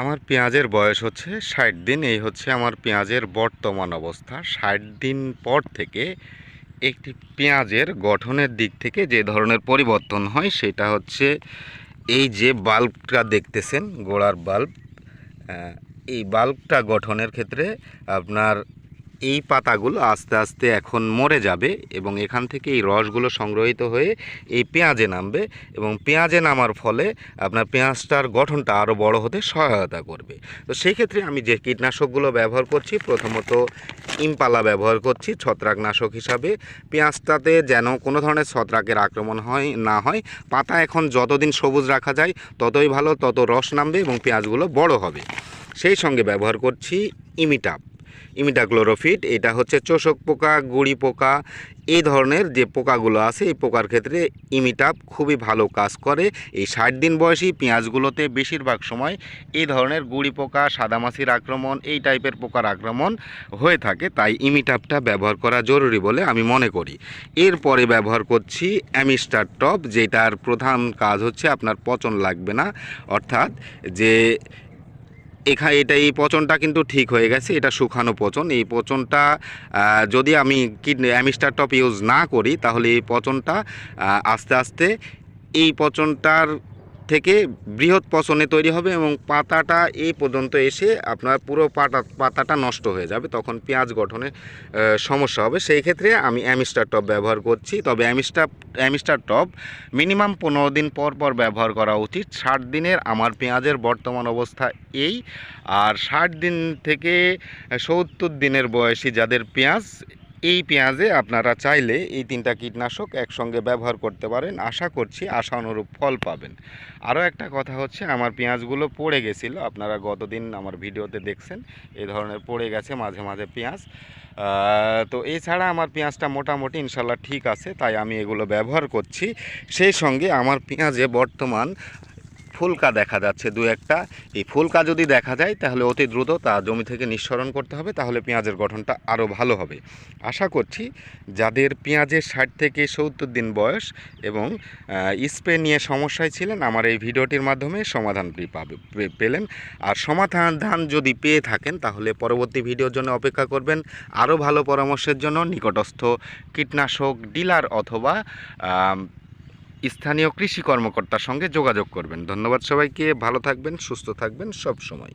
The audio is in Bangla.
আমার পেঁয়াজের বয়স হচ্ছে ষাট দিন, এই হচ্ছে আমার পেঁয়াজের বর্তমান অবস্থা। ষাট দিন পর থেকে একটি পেঁয়াজের গঠনের দিক থেকে যে ধরনের পরিবর্তন হয়, সেটা হচ্ছে এই যে বাল্বটা দেখতেছেন, গোড়ার বাল্ব এই বাল্বটা গঠনের ক্ষেত্রে আপনার এই পাতাগুলো আস্তে আস্তে এখন মরে যাবে এবং এখান থেকে এই রসগুলো সংগ্রহিত হয়ে এই পেঁয়াজে নামবে এবং পেঁয়াজে নামার ফলে আপনার পেঁয়াজটার গঠনটা আরও বড় হতে সহায়তা করবে। তো সেই ক্ষেত্রে আমি যে কীটনাশকগুলো ব্যবহার করছি, প্রথমত ইমপালা ব্যবহার করছি, ছত্রাকনাশক হিসাবে। পেঁয়াজটাতে যেন কোনো ধরনের ছত্রাকের আক্রমণ হয়, না হয়, পাতা এখন যতদিন সবুজ রাখা যায়, ততই ভালো, তত রস নামবে এবং পেঁয়াজগুলো বড় হবে। সেই সঙ্গে ব্যবহার করছি ইমিটাপ। ইমিটাক্লোরোফিট, এটা হচ্ছে চোষক পোকা, গুড়ি পোকা, এই ধরনের যে পোকাগুলো আছে, এই পোকার ক্ষেত্রে ইমিটাপ খুবই ভালো কাজ করে। এই ষাট দিন বয়সী পেঁয়াজগুলোতে বেশিরভাগ সময় এই ধরনের গুড়ি পোকা, সাদামাছির আক্রমণ, এই টাইপের পোকার আক্রমণ হয়ে থাকে, তাই ইমিটাপটা ব্যবহার করা জরুরি বলে আমি মনে করি। এরপরে ব্যবহার করছি অ্যামিস্টার টপ, যেটার প্রধান কাজ হচ্ছে আপনার পচন লাগবে না, অর্থাৎ যে এখা এটা এই পচনটা কিন্তু ঠিক হয়ে গেছে, এটা শুকানো পচন। এই পচনটা যদি আমি কিডনি, অ্যামিস্টার টপ ইউজ না করি, তাহলে এই পচনটা আস্তে আস্তে এই পচনটার থেকে বৃহৎ পচনে তৈরি হবে এবং পাতাটা এই পর্যন্ত এসে আপনার পুরো পাতা পাতাটা নষ্ট হয়ে যাবে, তখন পেঁয়াজ গঠনে সমস্যা হবে। সেই ক্ষেত্রে আমি অ্যামিস্টার টপ ব্যবহার করছি। তবে অ্যামিস্টার অ্যামিস্টার টপ মিনিমাম পনেরো দিন পর পর ব্যবহার করা উচিত। ষাট দিনের আমার পেঁয়াজের বর্তমান অবস্থা এই। আর ষাট দিন থেকে সত্তর দিনের বয়সী যাদের পেঁয়াজ এই পেঁয়াজে আপনারা চাইলে এই তিনটা কীটনাশক একসঙ্গে ব্যবহার করতে পারেন। আশা করছি আশা অনুরূপ ফল পাবেন। আরও একটা কথা হচ্ছে, আমার পেঁয়াজগুলো পড়ে গেছিল। আপনারা গতদিন আমার ভিডিওতে দেখছেন এই ধরনের পড়ে গেছে মাঝে মাঝে পেঁয়াজ। তো এছাড়া আমার পেঁয়াজটা মোটামুটি ইনশাল্লাহ ঠিক আছে, তাই আমি এগুলো ব্যবহার করছি। সেই সঙ্গে আমার পেঁয়াজে বর্তমান ফুলকা দেখা যাচ্ছে দু একটা। এই ফুলকা যদি দেখা যায়, তাহলে অতি দ্রুত তা জমি থেকে নিঃসরণ করতে হবে, তাহলে পেঁয়াজের গঠনটা আরও ভালো হবে। আশা করছি যাদের পেঁয়াজের ষাট থেকে সত্তর দিন বয়স এবং স্প্রে নিয়ে সমস্যায় ছিলেন, আমার এই ভিডিওটির মাধ্যমে সমাধান পাবে পেলেন। আর সমাধান যদি পেয়ে থাকেন, তাহলে পরবর্তী ভিডিওর জন্য অপেক্ষা করবেন আরও ভালো পরামর্শের জন্য নিকটস্থ কীটনাশক ডিলার অথবা স্থানীয় কৃষি কর্মকর্তার সঙ্গে যোগাযোগ করবেন। ধন্যবাদ সবাইকে ভালো থাকবেন সুস্থ থাকবেন সব সময়।